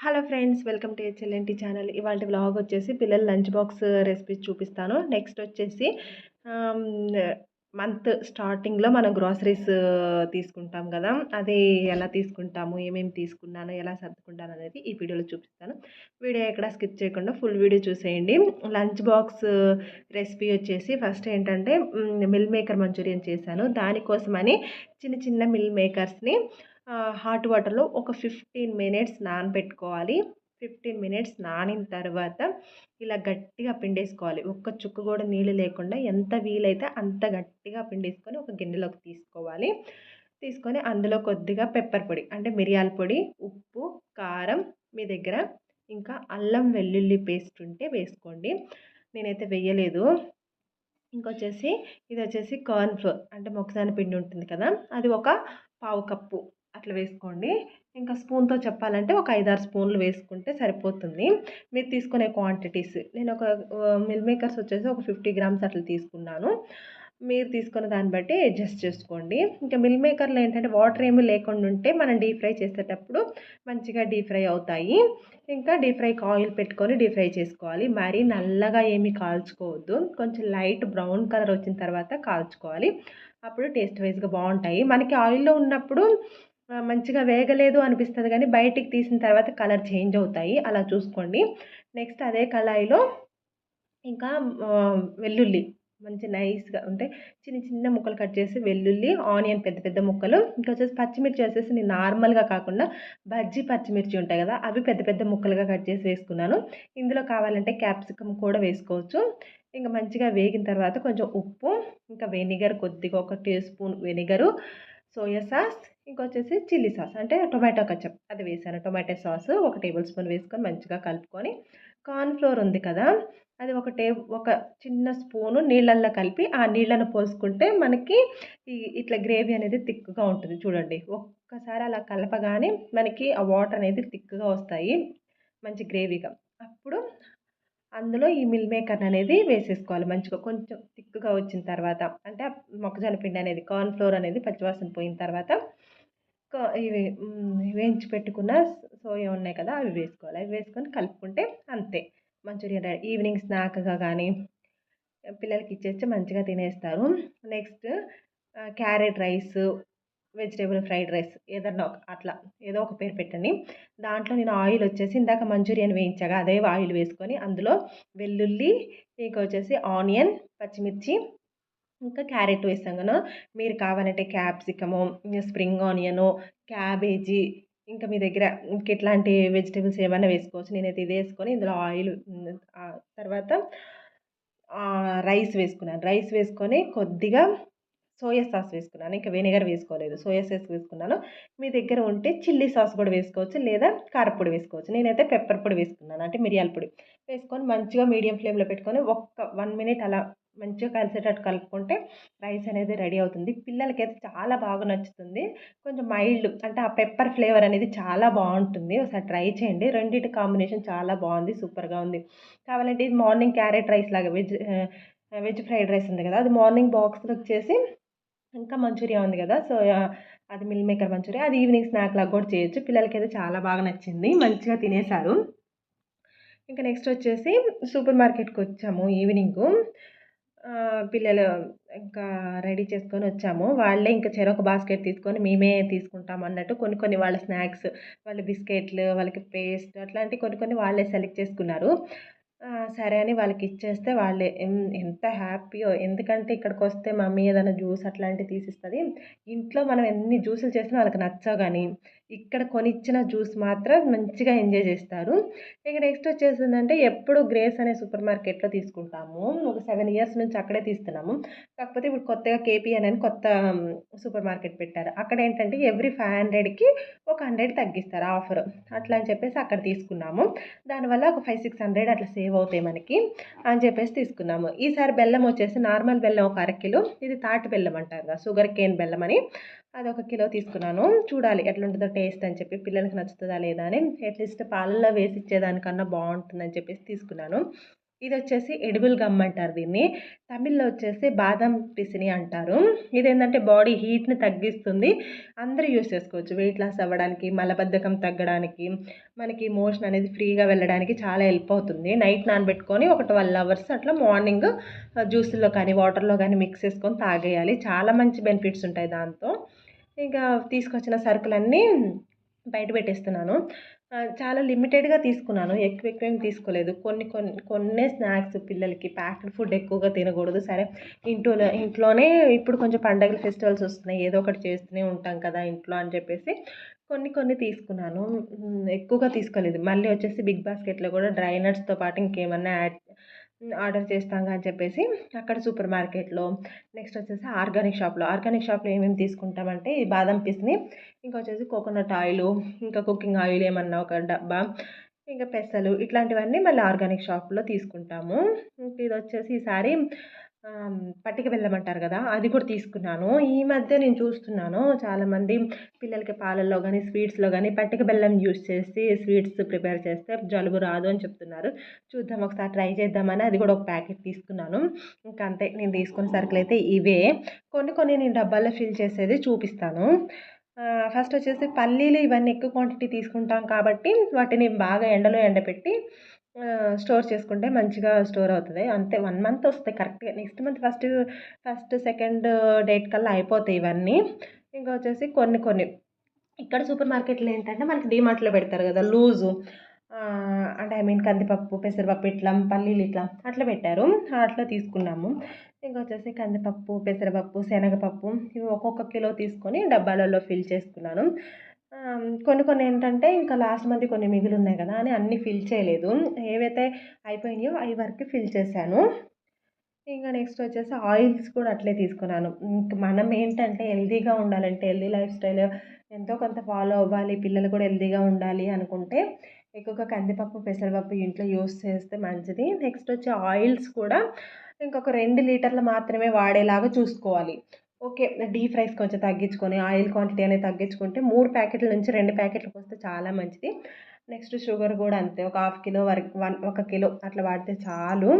Hello friends welcome to HLNT channel ఇవాళ vlog వచ్చేసి పిల్లల లంచ్ బాక్స్ రెసిపీస్ చూపిస్తాను. నెక్స్ట్ వచ్చేసి మంత్ స్టార్టింగ్లో మనం గ్రాసరీస్ తీసుకుంటాం కదా. అది ఎలా తీసుకుంటాము ఏమేమి తీసుకున్నాను ఎలా సర్దుకుంటాను అనేది ఈ వీడియోలో చూపిస్తాను. వీడియో ఎక్కడ స్కిప్ చేయకుండా ఫుల్ వీడియో చూసేయండి. లంచ్ బాక్స్ రెసిపీ వచ్చేసి ఫస్ట్ ఏంటంటే మిల్ మేకర్ మంచూరియన్ చేశాను. దానికోసమని చిన్న చిన్న మిల్ మేకర్స్ని హాట్ వాటర్లో ఒక ఫిఫ్టీన్ మినిట్స్ నానబెట్టుకోవాలి. ఫిఫ్టీన్ మినిట్స్ నానిన తర్వాత ఇలా గట్టిగా పిండేసుకోవాలి. ఒక్క చుక్క కూడా నీళ్ళు లేకుండా ఎంత వీలైతే అంత గట్టిగా పిండేసుకొని ఒక గిన్నెలోకి తీసుకోవాలి. తీసుకొని అందులో కొద్దిగా పెప్పర్ పొడి అంటే మిరియాల పొడి ఉప్పు కారం మీ దగ్గర. ఇంకా అల్లం వెల్లుల్లి పేస్ట్ ఉంటే వేసుకోండి. నేనైతే వేయలేదు. ఇంకొచ్చేసి ఇది వచ్చేసి కార్న్ ఫ్లోర్ అంటే మొక్కజొన్న పిండి ఉంటుంది కదా అది ఒక పావు కప్పు అట్లా వేసుకోండి. ఇంకా స్పూన్తో చెప్పాలంటే ఒక ఐదారు స్పూన్లు వేసుకుంటే సరిపోతుంది. మీరు తీసుకునే క్వాంటిటీస్ నేను ఒక మిల్ మేకర్స్ వచ్చేసి ఒక ఫిఫ్టీ గ్రామ్స్ అట్లా తీసుకున్నాను. మీరు తీసుకున్న దాన్ని బట్టి అడ్జస్ట్ చేసుకోండి. ఇంకా మిల్ మేకర్లు ఏంటంటే వాటర్ ఏమి లేకుండా ఉంటే మనం డీప్ ఫ్రై చేసేటప్పుడు మంచిగా డీప్ ఫ్రై అవుతాయి. ఇంకా డీప్ ఫ్రైకి ఆయిల్ పెట్టుకొని డీప్ ఫ్రై చేసుకోవాలి. మరీ నల్లగా ఏమీ కాల్చుకోవద్దు. కొంచెం లైట్ బ్రౌన్ కలర్ వచ్చిన తర్వాత కాల్చుకోవాలి. అప్పుడు టేస్ట్ వైజ్గా బాగుంటాయి. మనకి ఆయిల్లో ఉన్నప్పుడు మంచిగా వేగలేదు అనిపిస్తుంది కానీ బయటికి తీసిన తర్వాత కలర్ చేంజ్ అవుతాయి. అలా చూసుకోండి. నెక్స్ట్ అదే కళాయిలో ఇంకా వెల్లుల్లి మంచి నైస్గా అంటే చిన్న చిన్న ముక్కలు కట్ చేసి వెల్లుల్లి ఆనియన్ పెద్ద పెద్ద ముక్కలు. ఇంకా వచ్చేసి పచ్చిమిర్చి వచ్చేసి నేను నార్మల్గా కాకుండా బజ్జీ పచ్చిమిర్చి ఉంటాయి కదా అవి పెద్ద పెద్ద ముక్కలుగా కట్ చేసి వేసుకున్నాను. ఇందులో కావాలంటే క్యాప్సికమ్ కూడా వేసుకోవచ్చు. ఇంకా మంచిగా వేగిన తర్వాత కొంచెం ఉప్పు ఇంకా వెనిగర్ కొద్దిగా ఒక teaspoon vinegar soya sauce ఇంకొచ్చేసి చిల్లీ సాస్ అంటే టొమాటో కచ్చప్ అది వేసాను. టొమాటో సాస్ ఒక టేబుల్ స్పూన్ వేసుకొని మంచిగా కలుపుకొని కార్న్ ఫ్లోర్ ఉంది కదా అది ఒక టే ఒక చిన్న స్పూను నీళ్ళల్లో కలిపి ఆ నీళ్ళను పోసుకుంటే మనకి ఈ ఇట్లా గ్రేవీ అనేది థిక్గా ఉంటుంది చూడండి. ఒక్కసారి అలా కలపగానే మనకి ఆ వాటర్ అనేది థిక్గా వస్తాయి మంచి గ్రేవీగా. అప్పుడు అందులో ఈ మిల్ మేకర్ అనేది వేసేసుకోవాలి. మంచిగా కొంచెం థిక్గా వచ్చిన తర్వాత అంటే మొక్కజొన్న పిండి అనేది కార్న్ ఫ్లోర్ అనేది పచ్చివాసన పోయిన తర్వాత ఇవి వేయించి పెట్టుకున్న సోయా ఉన్నాయి కదా అవి వేసుకోవాలి. అవి వేసుకొని కలుపుకుంటే అంతే. మంచూరియన్ ఈవినింగ్ స్నాక్గా కానీ పిల్లలకి ఇచ్చేస్తే మంచిగా తినేస్తారు. Next carrot rice vegetable fried rice ఏదన్నా అట్లా ఏదో ఒక పేరు పెట్టండి. దాంట్లో నేను ఆయిల్ వచ్చేసి ఇందాక మంచూరియన్ వేయించాగా అదే ఆయిల్ వేసుకొని అందులో వెల్లుల్లి ఇంకా వచ్చేసి ఆనియన్ పచ్చిమిర్చి ఇంకా క్యారెట్ వేస్తాం కదా. మీరు కావాలంటే క్యాప్సికము స్ప్రింగ్ ఆనియను క్యాబేజీ ఇంకా మీ దగ్గర ఇంక ఇట్లాంటి వెజిటేబుల్స్ ఏమైనా వేసుకోవచ్చు. నేనైతే ఇది వేసుకొని ఇందులో ఆయిల్ తర్వాత రైస్ వేసుకున్నాను. రైస్ వేసుకొని కొద్దిగా సోయా సాస్ వేసుకున్నాను. ఇంకా వెనిగర్ వేసుకోలేదు. సోయా సాస్ వేసుకున్నాను. మీ దగ్గర ఉంటే చిల్లీ సాస్ కూడా వేసుకోవచ్చు. లేదా కారపొడి వేసుకోవచ్చు. నేనైతే పెప్పర్ పొడి వేసుకున్నాను. అంటే మిరియాల పొడి వేసుకొని మంచిగా మీడియం ఫ్లేమ్లో పెట్టుకొని ఒక్క వన్ మినిట్ అలా మంచిగా కలిసేటట్టు కలుపుకుంటే రైస్ అనేది రెడీ అవుతుంది. పిల్లలకైతే చాలా బాగా నచ్చుతుంది. కొంచెం మైల్డ్ అంటే ఆ పెప్పర్ ఫ్లేవర్ అనేది చాలా బాగుంటుంది. ఒకసారి ట్రై చేయండి. రెండింటి కాంబినేషన్ చాలా బాగుంది. సూపర్గా ఉంది. కావాలంటే ఇది మార్నింగ్ క్యారెట్ రైస్ లాగా వెజ్ వెజ్ ఫ్రైడ్ రైస్ ఉంది కదా. అది మార్నింగ్ బాక్స్లో వచ్చేసి ఇంకా మంచూరియా ఉంది కదా సో అది మిల్ మేకర్ మంచూరియా. అది ఈవినింగ్ స్నాక్ లాగా కూడా చేయొచ్చు. పిల్లలకి అయితే చాలా బాగా నచ్చింది. మంచిగా తినేశారు. ఇంకా నెక్స్ట్ వచ్చేసి సూపర్ మార్కెట్కి వచ్చాము ఈవినింగ్. పిల్లలు ఇంకా రెడీ చేసుకొని వచ్చాము. వాళ్ళే ఇంకా చెరొక బాస్కెట్ తీసుకొని మేమే తీసుకుంటాం అన్నట్టు కొన్ని కొన్ని వాళ్ళ స్నాక్స్ వాళ్ళ బిస్కెట్లు వాళ్ళకి పేస్ట్ అట్లాంటివి కొన్ని కొన్ని వాళ్ళే సెలెక్ట్ చేసుకున్నారు. సరే అని వాళ్ళకి ఇచ్చేస్తే వాళ్ళే ఎంత హ్యాపీయో ఎందుకంటే ఇక్కడికి వస్తే మమ్మీ ఏదైనా జ్యూస్ అట్లాంటివి తీసిస్తుంది. ఇంట్లో మనం ఎన్ని జ్యూసులు చేసినా వాళ్ళకి నచ్చవు కానీ ఇక్కడ కొనిచ్చిన జ్యూస్ మాత్రం మంచిగా ఎంజాయ్ చేస్తారు. ఇక నెక్స్ట్ వచ్చేసిందంటే ఎప్పుడు గ్రేస్ అనే సూపర్ మార్కెట్లో తీసుకుంటాము. ఒక సెవెన్ ఇయర్స్ నుంచి అక్కడే తీస్తున్నాము. కాకపోతే ఇప్పుడు కొత్తగా కేపీఎన్ అని కొత్త సూపర్ మార్కెట్ పెట్టారు. అక్కడ ఏంటంటే ఎవ్రీ ఫైవ్ హండ్రెడ్కి ఒక హండ్రెడ్ తగ్గిస్తారు ఆఫర్. అట్లా అని చెప్పేసి అక్కడ తీసుకున్నాము. దానివల్ల ఒక ఫైవ్ సిక్స్ హండ్రెడ్ అట్లా సేవ్ అవుతాయి మనకి అని చెప్పేసి తీసుకున్నాము. ఈసారి బెల్లం వచ్చేసి నార్మల్ బెల్లం ఒక అరకిలో ఇది తాటి బెల్లం అంటారు షుగర్ కేన్ బెల్లం అని. అది ఒక కిలో తీసుకున్నాను. చూడాలి ఎట్లుంటుందో టేస్ట్ అని చెప్పి పిల్లలకి నచ్చుతుందా లేదా అని అట్లీస్ట్ పాలల్లో వేసి ఇచ్చేదానికన్నా బాగుంటుందని చెప్పేసి తీసుకున్నాను. ఇది వచ్చేసి ఎడిబుల్ గమ్ అంటారు దీన్ని. తమిళ్ళో వచ్చేసి బాదం పిసిని అంటారు. ఇది ఏంటంటే బాడీ హీట్ని తగ్గిస్తుంది. అందరూ యూస్ చేసుకోవచ్చు. వెయిట్ లాస్ అవ్వడానికి మలబద్ధకం తగ్గడానికి మనకి మోషన్ అనేది ఫ్రీగా వెళ్ళడానికి చాలా హెల్ప్ అవుతుంది. నైట్ నానబెట్టుకొని ఒక ట్వెల్వ్ అవర్స్ అట్లా మార్నింగ్ జ్యూస్లో కానీ వాటర్లో కానీ మిక్స్ చేసుకొని తాగేయాలి. చాలా మంచి బెనిఫిట్స్ ఉంటాయి దాంతో. ఇంకా తీసుకొచ్చిన సరుకులన్నీ బయట పెట్టేస్తున్నాను. చాలా లిమిటెడ్గా తీసుకున్నాను. ఎక్కువ ఎక్కువ ఏం తీసుకోలేదు. కొన్ని కొన్ని కొన్నే స్నాక్స్ పిల్లలకి ప్యాక్డ్ ఫుడ్ ఎక్కువగా తినకూడదు. సరే ఇంట్లో ఇంట్లోనే ఇప్పుడు కొంచెం పండగల ఫెస్టివల్స్ వస్తున్నాయి. ఏదో ఒకటి చేస్తూనే ఉంటాం కదా ఇంట్లో అని చెప్పేసి కొన్ని కొన్ని తీసుకున్నాను. ఎక్కువగా తీసుకోలేదు. మళ్ళీ వచ్చేసి బిగ్ బాస్కెట్లో కూడా డ్రై నట్స్తో పాటు ఇంకేమన్నా యాడ్ ఆర్డర్ చేస్తాంగా అని చెప్పేసి అక్కడ సూపర్ మార్కెట్లో నెక్స్ట్ వచ్చేసి ఆర్గానిక్ షాప్లో. ఆర్గానిక్ షాప్లో ఏమేమి తీసుకుంటామంటే ఈ బాదం పీస్ని ఇంకా వచ్చేసి కోకోనట్ ఆయిల్ ఇంకా కుకింగ్ ఆయిల్ ఏమన్నా ఒక డబ్బా ఇంకా పెసలు ఇట్లాంటివన్నీ మళ్ళీ ఆర్గానిక్ షాప్లో తీసుకుంటాము. ఇది వచ్చేసి ఈసారి పట్టిక బెల్లం అంటారు కదా అది కూడా తీసుకున్నాను. ఈ మధ్య నేను చూస్తున్నాను చాలామంది పిల్లలకి పాలల్లో కానీ స్వీట్స్లో కానీ పట్టిక బెల్లం యూస్ చేసి స్వీట్స్ ప్రిపేర్ చేస్తే జలుబు రాదు అని చెప్తున్నారు. చూద్దాం ఒకసారి ట్రై చేద్దామని అది కూడా ఒక ప్యాకెట్ తీసుకున్నాను. ఇంకా అంతే నేను తీసుకున్న సరుకులు అయితే ఇవే. కొన్ని కొన్ని నేను డబ్బాల్లో ఫిల్ చేసేది చూపిస్తాను. ఫస్ట్ వచ్చేసి పల్లీలు ఇవన్నీ ఎక్కువ క్వాంటిటీ తీసుకుంటాం కాబట్టి వాటిని బాగా ఎండలో ఎండపెట్టి స్టోర్ చేసుకుంటే మంచిగా స్టోర్ అవుతుంది. అంతే వన్ మంత్ వస్తాయి కరెక్ట్గా. Next month first first second date కల్లా అయిపోతాయి ఇవన్నీ. ఇంకా వచ్చేసి కొన్ని కొన్ని. ఇక్కడ సూపర్ మార్కెట్లో ఏంటంటే మనకి డీమార్ట్లో పెడతారు కదా లూజు. అంటే ఐ మీన్ కందిపప్పు పెసరపప్పు ఇట్లా పల్లీలు ఇట్లా అట్లా పెట్టారు. అట్లా తీసుకున్నాము. ఇంకా వచ్చేసి కందిపప్పు పెసరపప్పు శనగపప్పు ఇవి ఒక్కొక్క కిలో తీసుకొని డబ్బాలలో ఫిల్ చేసుకున్నాను. కొన్ని కొన్ని ఏంటంటే ఇంకా లాస్ట్ మంత్ కొన్ని మిగిలి ఉన్నాయి కదా అని అన్నీ ఫిల్ చేయలేదు. ఏవైతే అయిపోయినాయో అవి వరకు ఫిల్ చేశాను. ఇంకా నెక్స్ట్ వచ్చేసి ఆయిల్స్ కూడా అట్లే తీసుకున్నాను. ఇంకా మనం ఏంటంటే హెల్తీగా ఉండాలంటే హెల్తీ లైఫ్ స్టైల్ ఎంతో కొంత ఫాలో అవ్వాలి పిల్లలు కూడా హెల్తీగా ఉండాలి అనుకుంటే ఎక్కువగా కందిపప్పు పెసరపప్పు ఇంట్లో యూస్ చేస్తే మంచిది. నెక్స్ట్ వచ్చి ఆయిల్స్ కూడా ఇంకొక రెండు లీటర్లు మాత్రమే వాడేలాగా చూసుకోవాలి. ఓకే డీప్ ఫ్రైస్ కొంచెం తగ్గించుకొని ఆయిల్ క్వాంటిటీ అనేది తగ్గించుకుంటే మూడు ప్యాకెట్ల నుంచి రెండు ప్యాకెట్లకు వస్తే చాలా మంచిది. నెక్స్ట్ షుగర్ కూడా అంతే ఒక హాఫ్ కిలో వరకు వన్ ఒక కిలో అట్లా వాడితే చాలు.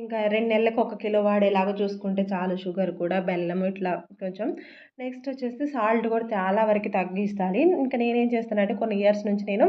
ఇంకా రెండు నెలలకు ఒక కిలో వాడేలాగా చూసుకుంటే చాలు షుగర్ కూడా బెల్లం ఇట్లా కొంచెం. నెక్స్ట్ వచ్చేసి సాల్ట్ కూడా చాలా వరకు తగ్గిస్తాను ఇంకా నేనేం చేస్తానంటే కొన్ని ఇయర్స్ నుంచి నేను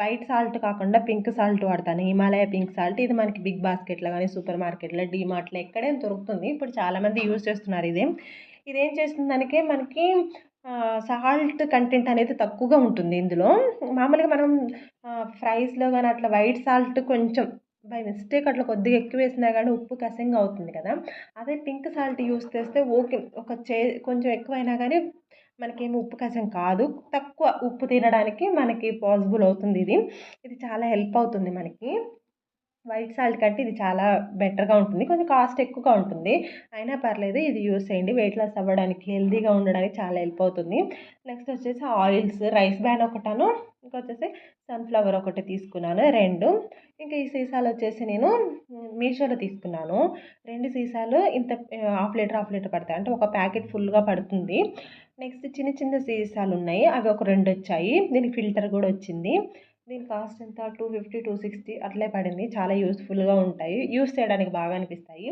వైట్ సాల్ట్ కాకుండా పింక్ సాల్ట్ వాడతాను. Himalaya pink salt. ఇది మనకి బిగ్ బాస్కెట్లో కానీ సూపర్ మార్కెట్లో డీమార్ట్లో ఎక్కడే దొరుకుతుంది. ఇప్పుడు చాలామంది యూజ్ చేస్తున్నారు ఇది. ఇదేం చేస్తుందనికే మనకి సాల్ట్ కంటెంట్ అనేది తక్కువగా ఉంటుంది ఇందులో. మామూలుగా మనం ఫ్రైస్లో కానీ అట్లా వైట్ సాల్ట్ కొంచెం బై మిస్టేక్ అట్లా కొద్దిగా ఎక్కువ వేసినా కానీ ఉప్పు కసంగా అవుతుంది కదా. అదే పింక్ సాల్ట్ యూస్ చేస్తే ఓకే ఒక చే కొంచెం ఎక్కువైనా కానీ మనకేమి ఉప్పు కసం కాదు. తక్కువ ఉప్పు తినడానికి మనకి పాసిబుల్ అవుతుంది ఇది. ఇది చాలా హెల్ప్ అవుతుంది మనకి. వైట్ సాల్ట్ కంటే ఇది చాలా బెటర్గా ఉంటుంది. కొంచెం కాస్ట్ ఎక్కువగా ఉంటుంది. అయినా పర్లేదు ఇది యూస్ చేయండి. వెయిట్ లాస్ అవ్వడానికి హెల్తీగా ఉండడానికి చాలా హెల్ప్ అవుతుంది. నెక్స్ట్ వచ్చేసి ఆయిల్స్ రైస్ బ్యాన్ ఒకటాను ఇంకా వచ్చేసి సన్ఫ్లవర్ ఒకటి తీసుకున్నాను రెండు. ఇంకా ఈ సీసాలు వచ్చేసి నేను మీషోలో తీసుకున్నాను. రెండు సీసాలు ఇంత హాఫ్ లీటర్ హాఫ్ లీటర్ పడతాయి. అంటే ఒక ప్యాకెట్ ఫుల్గా పడుతుంది. నెక్స్ట్ చిన్న చిన్న సీసాలు ఉన్నాయి. అవి ఒక రెండు వచ్చాయి. దీనికి ఫిల్టర్ కూడా వచ్చింది. దీని కాస్ట్ ఎంత? టూ ఫిఫ్టీ టూ సిక్స్టీ అట్లే పడింది. చాలా యూస్ఫుల్గా ఉంటాయి. యూస్ చేయడానికి బాగా అనిపిస్తాయి.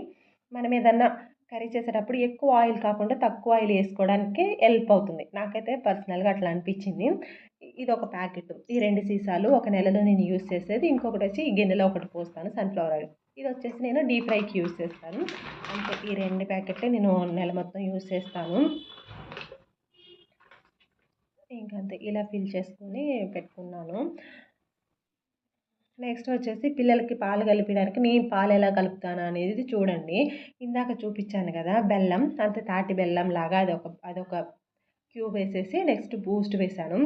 మనం ఏదన్నా కర్రీ చేసేటప్పుడు ఎక్కువ ఆయిల్ కాకుండా తక్కువ ఆయిల్ వేసుకోవడానికి హెల్ప్ అవుతుంది. నాకైతే పర్సనల్గా అట్లా అనిపించింది. ఇది ఒక ప్యాకెట్. ఈ రెండు సీసాలు ఒక నెలలో నేను యూస్ చేసేది. ఇంకొకటి వచ్చి ఈ గిన్నెలో ఒకటి పోస్తాను. సన్ఫ్లవర్ ఆయిల్ ఇది వచ్చేసి నేను డీప్ ఫ్రైకి యూస్ చేస్తాను. అంటే ఈ రెండు ప్యాకెట్లే నేను నెల మొత్తం యూస్ చేస్తాను. ఇంకంతే ఇలా ఫిల్ చేసుకొని పెట్టుకున్నాను. నెక్స్ట్ వచ్చేసి పిల్లలకి పాలు కలిపడానికి నేను పాలు ఎలా కలుపుతాను అనేది చూడండి. ఇందాక చూపించాను కదా బెల్లం అంత తాటి బెల్లం లాగా అదొక అదొక క్యూబ్ వేసేసి నెక్స్ట్ బూస్ట్ వేసాను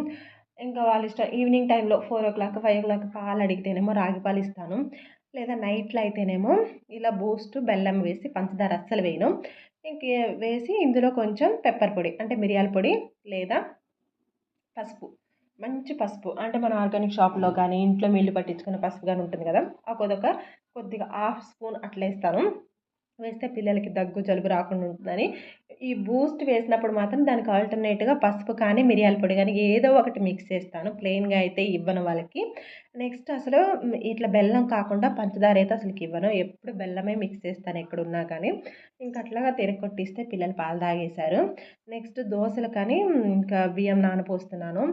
ఇంకా వాళ్ళ ఇష్టం ఈవినింగ్ టైంలో four o'clock five o'clock పాలు అడిగితేనేమో రాగి పాలు ఇస్తాను. లేదా నైట్లో అయితేనేమో ఇలా బూస్ట్ బెల్లం వేసి పంచదార అస్సలు వేయను. ఇంక వేసి ఇందులో కొంచెం పెప్పర్ పొడి అంటే మిరియాల పొడి లేదా పసుపు మంచి పసుపు. అంటే మన ఆర్గానిక్ షాప్లో కానీ ఇంట్లో మిల్లు పట్టించుకున్న పసుపు కానీ ఉంటుంది కదా? ఆ కొదొక కొద్దిగా హాఫ్ స్పూన్ అట్లా వేస్తాను. వేస్తే పిల్లలకి దగ్గు జలుబు రాకుండా ఉంటుందని. ఈ బూస్ట్ వేసినప్పుడు మాత్రం దానికి ఆల్టర్నేట్గా పసుపు కానీ మిరియాల పొడి కానీ ఏదో ఒకటి మిక్స్ చేస్తాను. ప్లెయిన్గా అయితే ఇవ్వను వాళ్ళకి. నెక్స్ట్ అసలు ఇట్లా బెల్లం కాకుండా పంచదార అయితే అసలు ఇవ్వను. ఎప్పుడు బెల్లమే మిక్స్ చేస్తాను ఎక్కడున్నా కానీ. ఇంకా అట్లాగా తిరగొట్టిస్తే పిల్లలు పాలు తాగేశారు. నెక్స్ట్ దోశలు కానీ ఇంకా బియ్యం నానపోస్తున్నాను.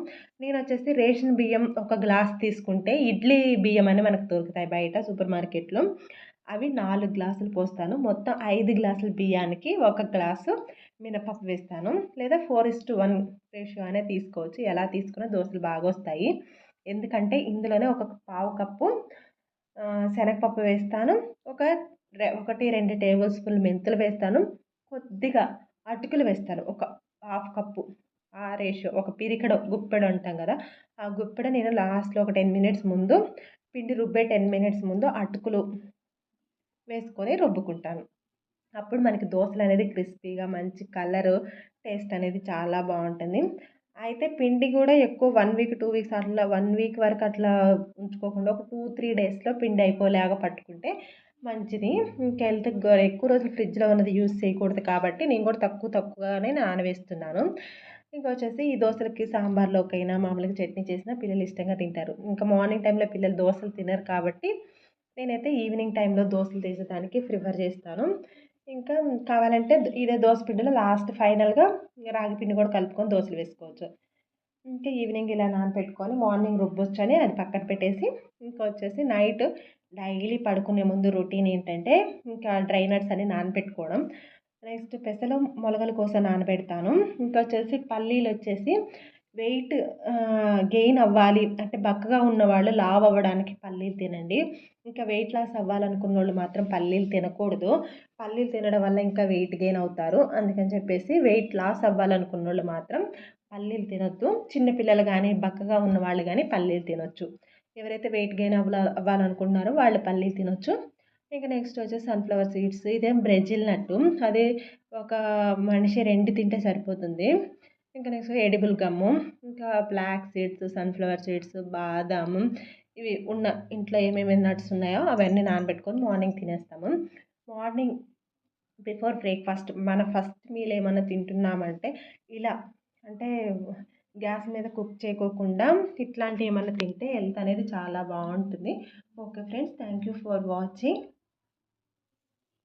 నేను వచ్చేసి రేషన్ బియ్యం ఒక గ్లాస్ తీసుకుంటే ఇడ్లీ బియ్యం అని మనకు దొరుకుతాయి బయట సూపర్ మార్కెట్లో. అవి నాలుగు గ్లాసులు పోస్తాను. మొత్తం ఐదు గ్లాసుల బియ్యానికి ఒక గ్లాసు మినపప్పు వేస్తాను. లేదా four is to one ratio అనే తీసుకోవచ్చు. ఎలా తీసుకున్నా దోశలు బాగా వస్తాయి. ఎందుకంటే ఇందులోనే ఒక పావు కప్పు శనగపప్పు వేస్తాను. ఒక ఒకటి రెండు టేబుల్ స్పూన్లు మెంతులు వేస్తాను. కొద్దిగా అటుకులు వేస్తాను. ఒక హాఫ్ కప్పు. ఆ రేషియో ఒక పిరికడ గుప్పెడు అంటాం కదా ఆ గుప్పెడ నేను లాస్ట్లో ఒక టెన్ మినిట్స్ ముందు పిండి రుబ్బే టెన్ మినిట్స్ ముందు అటుకులు వేసుకొని రుబ్బుకుంటాను. అప్పుడు మనకి దోశలు అనేది క్రిస్పీగా మంచి కలరు టేస్ట్ అనేది చాలా బాగుంటుంది. అయితే పిండి కూడా ఎక్కువ వన్ వీక్ టూ వీక్స్ అట్లా వన్ వీక్ వరకు అట్లా ఉంచుకోకుండా ఒక టూ త్రీ డేస్లో పిండి అయిపోలేగా పట్టుకుంటే మంచిది. ఇంకా హెల్త్ ఎక్కువ రోజులు ఫ్రిడ్జ్లో ఉన్నది యూజ్ చేయకూడదు కాబట్టి నేను కూడా తక్కువ తక్కువగానే నానవేస్తున్నాను. ఇంకా వచ్చేసి ఈ దోశలకి సాంబార్లోకైనా మామూలుగా చట్నీ చేసినా పిల్లలు ఇష్టంగా తింటారు. ఇంకా మార్నింగ్ టైంలో పిల్లలు దోశలు తినరు కాబట్టి నేనైతే ఈవినింగ్ టైంలో దోశలు తీసేదానికి ప్రిఫర్ చేస్తాను. ఇంకా కావాలంటే ఇదే దోశ పిండిలో లాస్ట్ ఫైనల్గా రాగి పిండి కూడా కలుపుకొని దోశలు వేసుకోవచ్చు. ఇంకా ఈవినింగ్ ఇలా నానబెట్టుకొని మార్నింగ్ రుబ్బొచ్చు అని అది పక్కన పెట్టేసి ఇంకా వచ్చేసి నైట్ డైలీ పడుకునే ముందు రొటీన్ ఏంటంటే ఇంకా డ్రై నట్స్ అని నానబెట్టుకోవడం నెక్స్ట్ పెసలు మొలగల కోసం నానబెడతాను. ఇంకా వచ్చేసి పల్లీలు వచ్చేసి వెయిట్ గెయిన్ అవ్వాలి. అంటే బక్కగా ఉన్నవాళ్ళు లావ్ అవ్వడానికి పల్లీలు తినండి. ఇంకా వెయిట్ లాస్ అవ్వాలనుకున్న వాళ్ళు మాత్రం పల్లీలు తినకూడదు. పల్లీలు తినడం వల్ల ఇంకా వెయిట్ గెయిన్ అవుతారు. అందుకని చెప్పేసి వెయిట్ లాస్ అవ్వాలనుకున్న వాళ్ళు మాత్రం పల్లీలు తినొద్దు. చిన్నపిల్లలు కానీ బక్కగా ఉన్న వాళ్ళు కానీ పల్లీలు తినొచ్చు. ఎవరైతే వెయిట్ గెయిన్ అవ్వాల అవ్వాలనుకుంటున్నారో వాళ్ళు పల్లీలు తినొచ్చు. ఇంకా నెక్స్ట్ వచ్చేసి సన్ఫ్లవర్ సీడ్స్ ఇదేం బ్రెజిల్ నట్టు. అది ఒక మనిషి రెండు తింటే సరిపోతుంది. ఇంకా నెక్స్ట్ ఎడిబుల్ గమ్ము ఇంకా బ్లాక్ సీడ్స్ సన్ఫ్లవర్ సీడ్స్ బాదాం ఇవి ఉన్న ఇంట్లో ఏమేమి నట్స్ ఉన్నాయో అవన్నీ నానబెట్టుకొని మార్నింగ్ తినేస్తాము. మార్నింగ్ బిఫోర్ బ్రేక్ఫాస్ట్ మన ఫస్ట్ మీల్ ఏమైనా తింటున్నామంటే ఇలా అంటే గ్యాస్ మీద కుక్ చేయకోకుండా ఇట్లాంటివి ఏమైనా తింటే హెల్త్ అనేది చాలా బాగుంటుంది. Okay friends thank you for watching